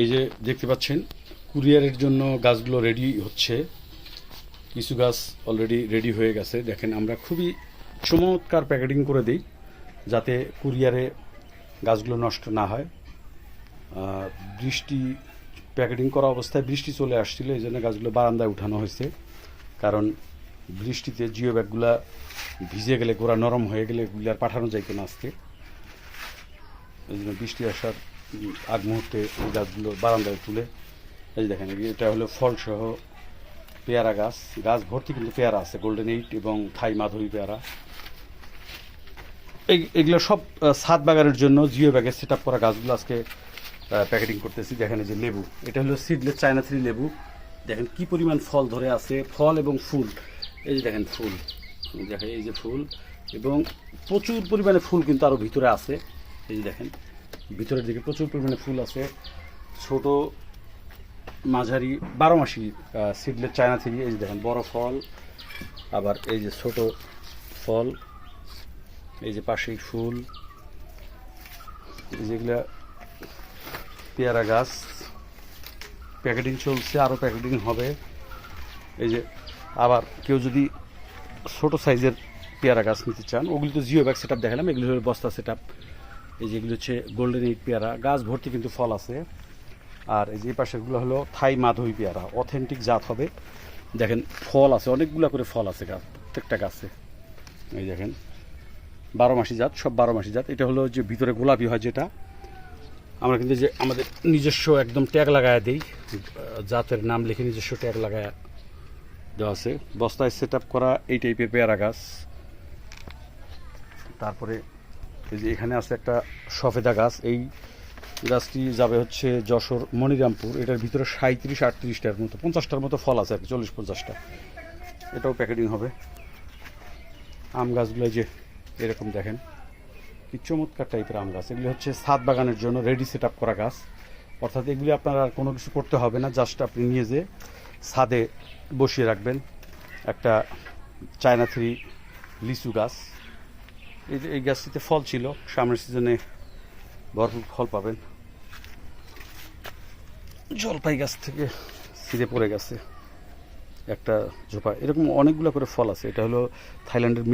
এই যে দেখতে পাচ্ছেন, কুরিয়ারের জন্য গাছগুলো রেডি হচ্ছে। কিছু গাছ অলরেডি রেডি হয়ে গেছে। দেখেন, আমরা খুবই চমৎকার প্যাকেটিং করে দিই, যাতে কুরিয়ারে গাছগুলো নষ্ট না হয়। বৃষ্টি প্যাকেটিং করা অবস্থায় বৃষ্টি চলে আসছিল, এই জন্য গাছগুলো বারান্দায় উঠানো হয়েছে। কারণ বৃষ্টিতে জিও ব্যাগগুলা ভিজে গেলে, গোড়া নরম হয়ে গেলে এগুলি আর পাঠানো যাইতো না আজকে। এই জন্য বৃষ্টি আসার আগ মুহূর্তে গাছগুলো বারান্দায় তুলে, এই যে দেখেন, এটা হলো ফল সহ পেয়ারা গাছ। গাছ ভর্তি কিন্তু পেয়ারা আছে গোল্ডেন এইট এবং থাই মাধুরী পেয়ারা। এগুলো সব ছাদ বাগানের জন্য জিও ব্যাগে সেট আপ করা গাছগুলো আজকে প্যাকেটিং করতেছি। দেখেন এই যে লেবু, এটা হলো সিডলেস চায়না থ্রি লেবু। দেখেন কি পরিমাণ ফল ধরে আছে, ফল এবং ফুল। এই যে দেখেন ফুল, দেখেন এই যে ফুল এবং প্রচুর পরিমাণে ফুল কিন্তু আরও ভিতরে আছে। এই যে দেখেন ভিতরের দিকে প্রচুর পরিমাণে ফুল আছে। ছোট মাঝারি বারো মাসি সিডলেস চায়না থ্রি, এই যে দেখেন, বড় ফল, আবার এই যে ছোট ফল, এই যে পাশেই ফুল, এই যেগুলা পেয়ারা গাছ। প্যাকেটিং চলছে আরও প্যাকেটিং হবে। এই যে আবার কেউ যদি ছোট সাইজের পেয়ারা গাছ নিতে চান, ওগুলি তো জিও ব্যাগ সেট আপ দেখালাম, এগুলি হলো বস্তা সেট আপ এই যেগুলো হচ্ছে গোল্ডেন এইট পেয়ারা। গাছ ভর্তি কিন্তু ফল আছে। আর এই যে পাশেরগুলো হলো থাই মাধবী পেয়ারা। অথেন্টিক জাত হবে। দেখেন, ফল আছে, অনেকগুলো করে ফল আছে গাছ, প্রত্যেকটা গাছে। এই দেখেন, বারো মাসি জাত, সব বারো মাসি জাত। এটা হলো যে ভিতরে গোলাপি হয় যেটা। আমরা কিন্তু যে আমাদের নিজস্ব একদম ট্যাগ লাগায় দিই। জাতের নাম লিখে নিজস্ব ট্যাগ লাগায় দেওয়া আছে। বস্তায় সেট করা এই টাইপের পেয়ারা গাছ। তারপরে এই যে এখানে আছে একটা সফেদা গাছ। এই গাছটি যাবে হচ্ছে যশোর মনিরামপুর এটার ভিতরে সাঁত্রিশ আটত্রিশটার মতো, পঞ্চাশটার মতো ফল আছে আর কি, চল্লিশ, পঞ্চাশটা। এটাও প্যাকেটিং হবে। আম গাছগুলো যে এরকম দেখেন। কি চমৎকার টাইপের আম গাছ। এগুলি হচ্ছে ছাদ বাগানের জন্য রেডি সেট আপ করা গাছ। অর্থাৎ এগুলি আপনার আর কোনো কিছু করতে হবে না জাস্ট আপনি নিয়ে যে ছাদে বসিয়ে রাখবেন একটা চায়না থ্রি লিচু গাছ। এই এই গাছটিতে ফল ছিল, সামনের সিজনে ভরপুর ফল পাবেন। জলপাই গাছ থেকে ছিঁড়ে পড়ে গেছে একটা ঝোপা। এরকম অনেকগুলো করে ফল আছে। এটা হলো থাইল্যান্ডের